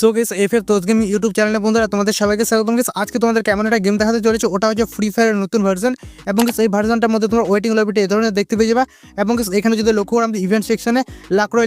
So guess F F তোজ game YouTube চ্যানেলে বন্ধুরা, তোমাদের সবাইকে স্বাগতম। গেস আজকে তোমাদের কেমন একটা গেম দেখাতে চলেছে, ওটা হচ্ছে ফ্রি ফায়ারের নতুন ভার্সন এবং এই ভার্সনটার মধ্যে তোমার ওয়েটিং লবিটা এই ধরনের দেখতে পেয়ে যাবে। এবং এখানে যদি লক্ষ্য করো, আমাদের ইভেন্ট সেকশনে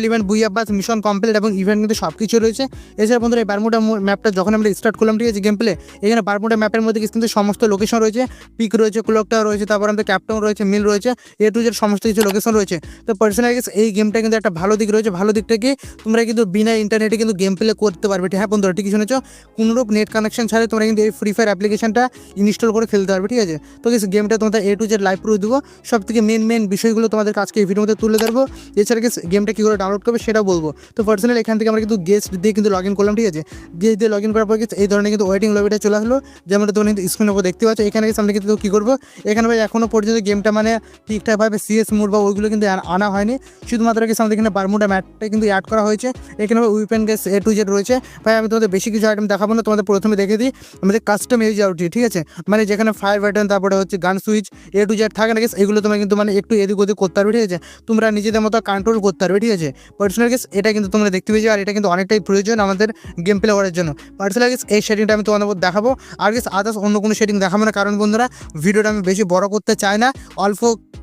ইভেন্ট বুই আব্বাস মিশন কমপ্লিট এবং ইভেন্ট কিন্তু সব কিছু রয়েছে। এছাড়া বন্ধুরা, এই বারমুডা ম্যাপটা যখন আমরা স্টার্ট করলাম, ঠিক আছে গেম প্লে এখানে বারমুডা ম্যাপের মধ্যে কিন্তু সমস্ত লোকেশন রয়েছে। পিক রয়েছে ক্লকটা রয়েছে, তারপর আমাদের ক্যাপ্টন রয়েছে মিল রয়েছে এ টু জেড সমস্ত কিছু লোকেশন রয়েছে। তো পার্সোনালি এই গেমটা কিন্তু একটা ভালো দিক রয়েছে। ভালো দিকটা কি, তোমরা কিন্তু বিনা ইন্টারনেটে কিন্তু গেম প্লে করতে পারবে। হ্যাঁ বন্ধুরা ঠিক শুনেছো? কোনোরূপ নেট কানেকশন ছাড়াই তোমরা কিন্তু এই ফ্রি ফায়ার অ্যাপ্লিকেশনটা ইনস্টল করে খেলতে পারবে, ঠিক আছে? তো গেমটা তোমাদের A to Z live proof দেবো। সব থেকে মেন মেন বিষয়গুলো তোমাদের কাজকে এই মধ্যে তুলে ধরবো। এছাড়া গেস গেমটা কী করে ডাউনলোড করবে সেটাও বলব। তো পার্সোনালি এখান থেকে আমরা কিন্তু গেস্ট দিয়ে কিন্তু লগ ইন করলাম, ঠিক আছে? গেস্ট দিয়ে লগ ইন করার পর কিন্তু এই ধরনের কিন্তু ওয়েটিং লবিটা চলে আসলো যেমন তোমরা কিন্তু স্ক্রিনের উপর দেখতে পাচ্ছ। এখানে আমরা কিন্তু কী করব? এখানে ভাই এখনও পর্যন্ত গেমটা মানে ঠিকঠাকভাবে সিএস মোড বা ওইগুলো কিন্তু আনা হয়নি। শুধুমাত্র গেছে আমাদের এখানে বারমুডা ম্যাটটা কিন্তু অ্যাড করা হয়েছে। এখানে weapon guess A to Z রয়েছে। ভাই, আমি তোমাদের বেশি কিছু আইটেম দেখাবো না, তোমাদের প্রথমে দেখে দিই আমাদের কাস্টম ইউজ আউটি ঠিক আছে? মানে যেখানে ফায়ার বাটন তারপরে হচ্ছে গান সুইচ এ টু জেড থাকে না গেস এগুলো তোমরা কিন্তু মানে একটু এদিক ওদিক করতে পারবে, ঠিক আছে? তোমরা নিজেদের মতো কন্ট্রোল করতে পারবে, ঠিক আছে? পার্সোনাল গেস এটা কিন্তু তোমরা দেখতে পেয়েছ আর এটা কিন্তু অনেকটাই প্রয়োজন আমাদের গেম প্লে করার জন্য। পার্সোনাল গেস এই সেটিংটা আমি তোমাদের দেখাবো। আর গেস আদার্স অন্য কোনো সেটিং দেখাবো না, কারণ বন্ধুরা, ভিডিওটা আমি বেশি বড় করতে চাই না, অল্প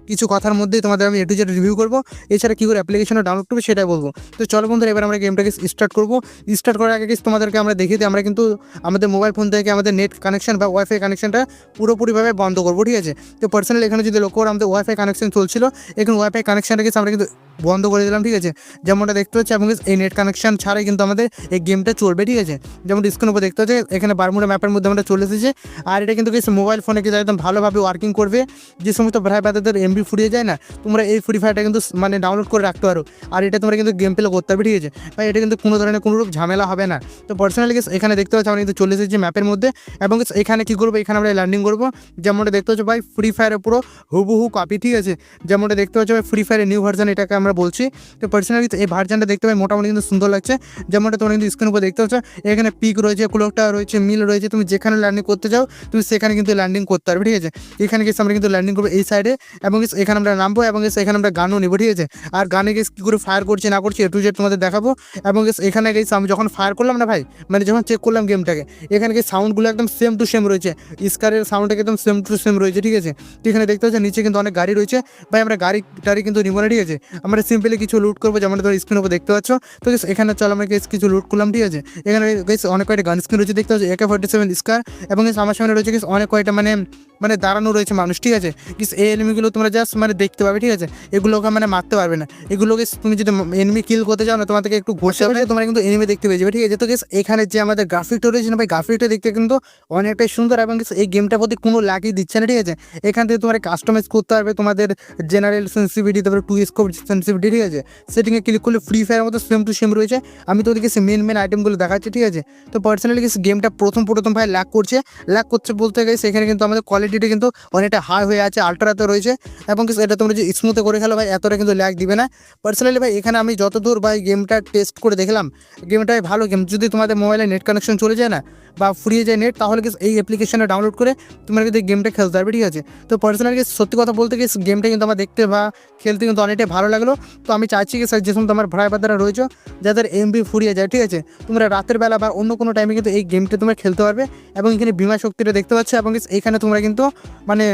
কিছু কথার মধ্যেই তোমাদের আমি এটু জেড রিভিউ করব। এছাড়া কী করে অ্যাপ্লিকেশনটা ডাউনলোড করব সেটাই বলব। তো চলো বন্ধুরা, এবার আমরা গেমটাকে স্টার্ট করব। স্টার্ট করার আগে তোমাদেরকে আমরা দেখিয়ে দিই, আমরা কিন্তু আমাদের মোবাইল ফোন থেকে আমাদের নেট কানেকশন বা ওয়াইফাই কানেকশনটা পুরোপুরিভাবে বন্ধ করব, ঠিক আছে? তো পার্সোনালি এখানে যদি লক্ষ্য করো, আমাদের ওয়াইফাই কানেকশন চলছিল। এখানে ওয়াইফাই কানেকশনটা আমরা কিন্তু বন্ধ করে দিলাম, ঠিক আছে? যেমনটা দেখতে হচ্ছে এবং এই নেট কানেকশন ছাড়াই কিন্তু আমাদের এই গেমটা চলবে, ঠিক আছে? যেমন স্ক্রিনের উপর দেখতে হচ্ছে এখানে বারমুডা ম্যাপের মধ্যে আমরা চলে এসেছে। আর এটা কিন্তু কিছু মোবাইল ফোনে কিন্তু একদম ভালোভাবে ওয়ার্কিং করবে। যে সমস্ত ভাই বাদাদের এমবি ফুরিয়ে যায় না, তোমরা এই ফ্রি ফায়ারটা কিন্তু মানে ডাউনলোড করে রাখতে পারো। আর এটা তোমরা কিন্তু গেম প্লে করতে পারবে ঠিক আছে? ভাই, এটা কিন্তু কোনো ধরনের কোনো রূপ ঝামেলা হবে না। তো পার্সোনালি এখানে দেখতে পাচ্ছি আমরা কিন্তু চলে এসেছি ম্যাপের মধ্যে। এবং এখানে কী করব? এখানে আমরা ল্যান্ডিং করব। যেমনটা দেখতে পাচ্ছ ভাই ফ্রি ফায়ারের পুরো হুবহু কপি ঠিক আছে? যেমনটা দেখতে পাচ্ছ ভাই ফ্রি ফায়ারের নিউ ভার্জন এটাকে আমরা বলছি। তো পার্সোনালি এই ভার্জনটা দেখতে পাই মোটামুটি কিন্তু সুন্দর লাগছে। যেমনটা তোমরা কিন্তু স্ক্রিনের উপর দেখতে পাচ্ছ, এখানে পিক রয়েছে ক্লোকটা রয়েছে মিল রয়েছে। তুমি যেখানে ল্যান্ডিং করতে যাও তুমি সেখানে কিন্তু ল্যান্ডিং করতে পারবে, ঠিক আছে? এখানে গেছে আমরা কিন্তু ল্যান্ডিং করব এই সাইডে এবং guys এখানে আমরা নামবো এবং guys এখানে আমরা গানও নেব, ঠিক আছে? আর গানে গেস কী করে ফায়ার করছি, না করছি এ টু জেড তোমাদের দেখাবো। এবং guys এখানে গেছে আমি যখন ফায়ার করলাম না ভাই মানে যখন চেক করলাম গেমটাকে এখানে গিয়ে সাউন্ডগুলো একদম সেম টু সেম রয়েছে। স্কারের সাউন্ডটাকে একদম সেম টু সেম রয়েছে, ঠিক আছে? তো এখানে দেখতে পাচ্ছি নিচে কিন্তু অনেক গাড়ি রয়েছে। ভাই, আমরা গাড়ি টাড়ি কিন্তু নিবো না, ঠিক আছে? আমরা সিম্পলি কিছু লুট করব, যেমন ধরো স্ক্রিনের উপর দেখতে পাচ্ছ। তো guys এখানে চল আমরা গেস কিছু লুট করলাম, ঠিক আছে? এখানে guys অনেক কয়টা গান স্ক্রিন রয়েছে, দেখতে পাচ্ছ? একে ফোর্টি সেভেন স্কার এবং guys আমার সামনে রয়েছে guys অনেক কয়টা মানে মানে দাঁড়ানো রয়েছে মানুষ ঠিক আছে? কিস এই এনিমিগুলো তোমরা জাস্ট মানে দেখতে পাবে ঠিক আছে? এগুলোকে মানে মারতে পারবে না। এগুলোকে তুমি যদি এনিমি কিল করতে চাও না তোমাদেরকে একটু ঘষে হবে তোমরা কিন্তু এনিমি দেখতে পেয়ে যাবে ঠিক আছে? তো গেস এখানে যে আমাদের গ্রাফিকটা রয়েছে না ভাই গ্রাফিকটা দেখতে কিন্তু অনেকটাই সুন্দর এবং এই গেমটার প্রতি কোনো লাগই দিচ্ছে না ঠিক আছে? এখান থেকে তোমরা কাস্টমাইজ করতে পারবে তোমাদের জেনারেল সেন্সিভিটি তারপরে টু স্কোপ সেন্সিভিটি ঠিক আছে? সেটিংয়ে ক্লিক করলে ফ্রি ফায়ার মতো সেম টু সেম রয়েছে। আমি তো ওদিকে মেন মেন আইটেমগুলো দেখাচ্ছি ঠিক আছে? তো পার্সোনালি গেমটা প্রথম প্রথম ভাই ল্যাক করছে। ল্যাক করছে বলতে গেছে এখানে কিন্তু আমাদের কোয়ালিটিটা কিন্তু অনেকটা হাই হয়ে আছে আলট্রাতে রয়েছে। এবং এটা তোমরা যে স্মুথে করে খেলো ভাই, এতটা কিন্তু ল্যাক দিবে না। পার্সোনালি ভাই, এখানে আমি যতদূর ভাই গেমটা টেস্ট করে দেখলাম গেমটাই ভালো গেম যদি তোমাদের মোবাইলে নেট কানেকশন চলে যায় না বা ফুরিয়ে যায় নেট তাহলে এই অ্যাপ্লিকেশনটা ডাউনলোড করে তোমরা কিন্তু গেমটা খেলতে পারবে, ঠিক আছে? তো পার্সোনালি সত্যি কথা বলতে গেলে গেমটা কিন্তু আমার দেখতে বা খেলতে কিন্তু অনেকটাই ভালো লাগল। তো আমি চাইছি কি স্যার যে সমস্ত আমার ভাই বাদারা রয়েছে, যাদের এমবি ফুরিয়ে যায়, ঠিক আছে? তোমরা রাতের বেলা বা অন্য কোনো টাইমে কিন্তু এই গেমটা তোমরা খেলতে পারবে এবং এখানে বিমা শক্তিটা দেখতে পাচ্ছ এবং এইখানে তোমরা কিন্তু মানে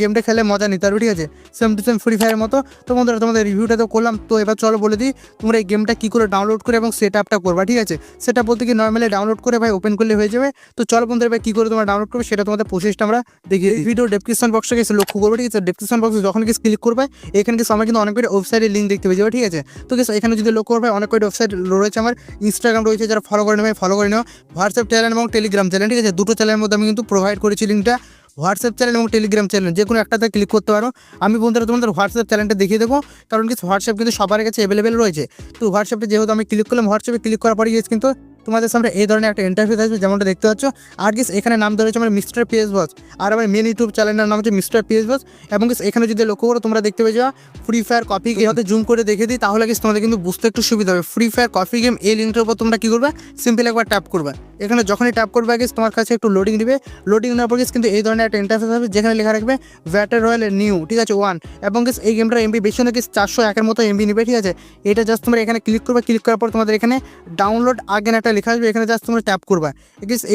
গেমটা খেলে মজা নিতে পারবে, ঠিক আছে? সেম টু সেম ফ্রি ফায়ারের মতো। তো বন্ধুরা, তোমাদের রিভিউটা তো করলাম, তো এবার চলো বলে দিই, তোমরা এই গেমটা কী করে ডাউনলোড করে এবং সেট আপটা করবা, ঠিক আছে? সেটা বলতে কি নর্মালি ডাউনলোড করে ভাই ওপেন করলে হয়ে যাবে। তো চলো বন্ধুরা, এবার কী করে তোমরা ডাউনলোড করবে সেটা তোমাদের প্রসেসটা আমরা দেখি। ভিডিও ডেসক্রিপশন বক্সটা গেছে লক্ষ্য করবে, ঠিক আছে? ডেসক্রিপশন বক্সে যখন কিছু ক্লিক করবে, এখানে কিছু আমরা কিন্তু অনেক কয়টা ওয়েবসাইটের লিঙ্ক দেখতে পেয়ে যাবে, ঠিক আছে? তো কিছু এখানে যদি লক্ষ্য করবে, অনেক কয়টা ওয়েবসাইট রয়েছে আমার। ইনস্টাগ্রাম রয়েছে, যারা ফলো করে নেবে ফলো করে নেওয়া হোয়াটসঅ্যাপ চ্যানেল এবং টেলিগ্রাম চ্যানেল ঠিক আছে? দুটো চ্যানেলের মধ্যে আমি কিন্তু প্রোভাইড করেছি লিঙ্কটা হোয়াটসঅ্যাপ চ্যানেল এবং টেলিগ্রাম চ্যানেল যে কোনো একটাতে ক্লিক করতে পারো। আমি বন্ধুরা তোমাদের হোয়াটসঅ্যাপ চ্যানেলটা দেখিয়ে দেবো, কারণ কি হোয়াটসঅ্যাপ কিন্তু সবার কাছে অ্যাভেলেবেল রয়েছে। তো হোয়াটসঅ্যাপে যেহেতু আমি ক্লিক করলাম হোয়াটসঅ্যাপে ক্লিক করার পরে কিন্তু তোমাদের সামনে এই ধরনের একটা ইন্টারফেস আসবে যেমনটা দেখতে পাচ্ছ। আর গিস এখানে নাম ধরেছে আমার মিস্টার পিএস বস আর আমার মেন ইউটিউব চ্যানেলের নাম হচ্ছে মিস্টার পিএস বস এবং এখানে যদি লক্ষ্য করো, তোমরা দেখতে পেয়ে যাও ফ্রি ফায়ার কপি হাতে জুম করে দেখে দিই, তাহলে গিস তোমাদের কিন্তু বুঝতে একটু সুবিধা হবে। ফ্রি ফায়ার কপি গেম এই লিঙ্কটার উপর তোমরা কী করবে? সিম্পল একবার ট্যাপ করবে। এখানে যখনই ট্যাপ করবে গিস তোমার কাছে একটু লোডিং দিবে। লোডিং নেওয়ার পর গিস কিন্তু এই ধরনের একটা ইন্টারফেস হবে যেখানে লেখা রাখবে ব্যাটার রয়্যাল নিউ ঠিক আছে ওয়ান এবং গিস এই গেমটার এমবি বেশি না গিস চারশো একের মতো এমবি নিবে, ঠিক আছে। এটা জাস্ট তোমরা এখানে ক্লিক করবে ক্লিক করার পর তোমাদের এখানে ডাউনলোড আগেন একটা লেখা আসবে, এখানে জাস্ট তোমরা ট্যাপ করবা।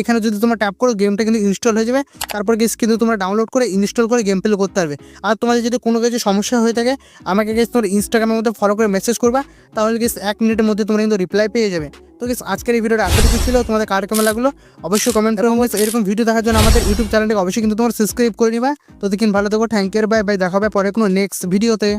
এখানে যদি তোমরা ট্যাপ করো গেমটা কিন্তু ইনস্টল হয়ে যাবে। তারপর গেস কিন্তু তোমরা ডাউনলোড করে ইনস্টল করে গেম প্লে করতে পারবে। আর তোমাদের যদি কোনো কিছু সমস্যা হয়ে থাকে, আমাকে গেস তোমরা ইনস্টাগ্রামের মধ্যে ফলো করে মেসেজ করবা। তাহলে গেস এক মিনিটের মধ্যে তোমরা কিন্তু রিপ্লাই পেয়ে যাবে। তো গেস আজকের এই ভিডিওটা এতটুকু ছিল। তোমাদের কার কেমন লাগল, অবশ্যই কমেন্ট করে। এরকম ভিডিও দেখার জন্য আমাদের ইউটিউব চ্যানেলটাকে অবশ্যই কিন্তু তোমরা সাবস্ক্রাইব করে নিবা। তো দেখিন ভালো থাকো থ্যাংক ইউ বাই বাই দেখা হবে পরে কোনো নেক্সট ভিডিওতে